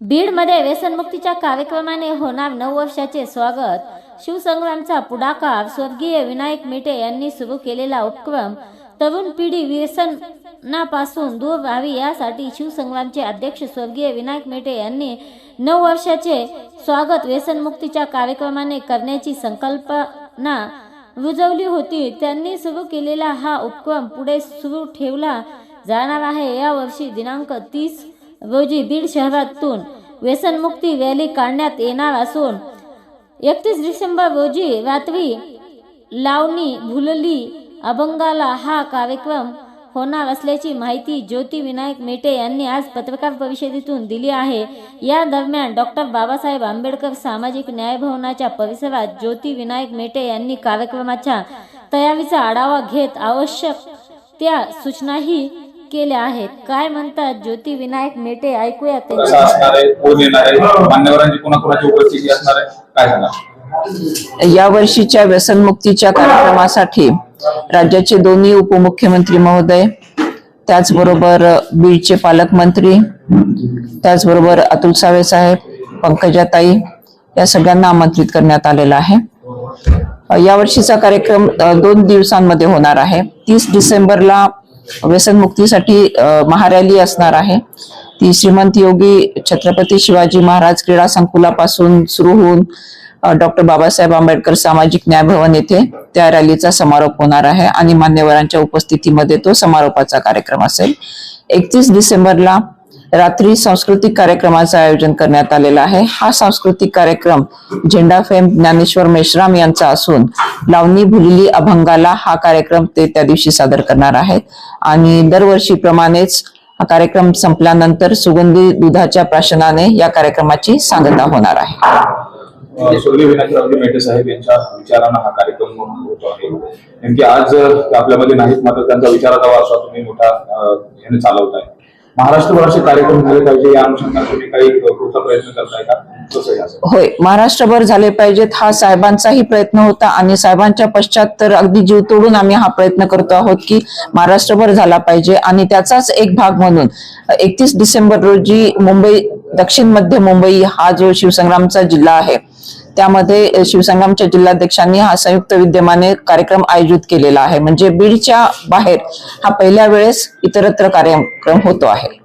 बीडमध्ये व्यसनमुक्तीच्या कार्यक्रमाने होणार नऊ वर्षाचे स्वागत. शिवसंग्रामचा पुढाकार स्वर्गीय विनायक मिटे यांनी सुरू केलेला उपक्रम तरुण पिढी व्यसनापासून दूर राहावी यासाठी शिवसंग्रामचे अध्यक्ष स्वर्गीय विनायक मिटे यांनी नऊ वर्षाचे स्वागत व्यसनमुक्तीच्या कार्यक्रमाने करण्याची संकल्पना रुजवली होती. त्यांनी सुरू केलेला हा उपक्रम पुढे सुरू ठेवला जाणार आहे. यावर्षी दिनांक तीस रोजी बीड शहरातून व्यसनमुक्ती रॅली काढण्यात येणार असून एकतीस डिसेंबर रोजी रात्री लावणी भुलली अभंगाला हा कार्यक्रम होणार असल्याची माहिती ज्योती विनायक मेटे यांनी आज पत्रकार परिषदेतून दिली आहे. या दरम्यान डॉक्टर बाबासाहेब आंबेडकर सामाजिक न्याय भवनाच्या परिसरात ज्योती विनायक मेटे यांनी कार्यक्रमाच्या तयारीचा आढावा घेत आवश्यक त्या सूचनाही केल्या आहेत. काय म्हणतात ज्योती विनायक मेटे? ऐकूया त्यांची कसं असणार आहे कोण येणार आहे मान्यवरांची कोणाकोणाची उपस्थिती असणार आहे? काय सांगा या वर्षीच्या व्यसनमुक्तीच्या कार्यक्रमासाठी राज्याचे दोन्ही उपमुख्यमंत्री महोदय त्याचबरोबर बीडचे पालकमंत्री त्याचबरोबर अतुल सावे साहेब पंकजाताई या सगळ्यांना आमंत्रित करण्यात आलेलं आहे. अ, या वर्षीचा कार्यक्रम अ, दोन दिवसांमध्ये होणार आहे. तीस डिसेंबरला व्यसनमुक्तीसाठी महारॅली असणार आहे. ती श्रीमंत योगी छत्रपती शिवाजी महाराज क्रीडा संकुलापासून सुरू होऊन डॉक्टर बाबासाहेब आंबेडकर सामाजिक न्याय भवन येथे त्या रॅलीचा समारोप होणार आहे आणि मान्यवरांच्या उपस्थितीमध्ये तो समारोपाचा कार्यक्रम असेल. एकतीस डिसेंबरला रात्री सांस्कृतिक कार्यक्रमाचं आयोजन करण्यात आलेलं आहे. हा सांस्कृतिक कार्यक्रम झेंडा फेम ज्ञानेश्वर मेश्राम यांचा असून लावणी भुलली अभंगाला हा कार्यक्रम ते त्या दिवशी सादर करणार आहेत. आणि दरवर्षीप्रमाणेच हा कार्यक्रम संपल्यानंतर सुगंधी दुधाच्या प्राशनाने या कार्यक्रमाची सांगता होणार आहे. मेटे साहेब यांच्या विचारांना हा कार्यक्रम होतो आहे. नेमकी आज आपल्यामध्ये नाहीत मात्र त्यांचा विचाराचा वारसा तुम्ही मोठा अं, चालवताय. महाराष्ट्रभर कार्यक्रम झाले पाहिजे या अनुषंगाने तुम्ही काही पुढचा प्रयत्न करताय का? होय महाराष्ट्रभर झाले पाहिजेत हा साहेबांचाही प्रयत्न होता आणि साहेबांच्या पश्चात तर अगदी जीव तोडून आम्ही हा प्रयत्न करतो आहोत की महाराष्ट्रभर झाला पाहिजे आणि त्याचाच एक भाग म्हणून एकतीस डिसेंबर रोजी मुंबई दक्षिण मध्य मुंबई हा जो शिवसंग्रामचा जिल्हा आहे त्यामध्ये शिवसंग्रामच्या जिल्हाध्यक्षांनी हा संयुक्त विद्यमाने कार्यक्रम आयोजित केलेला आहे. म्हणजे बीडच्या बाहेर हा पहिल्या वेळेस इतरत्र कार्यक्रम होतो आहे.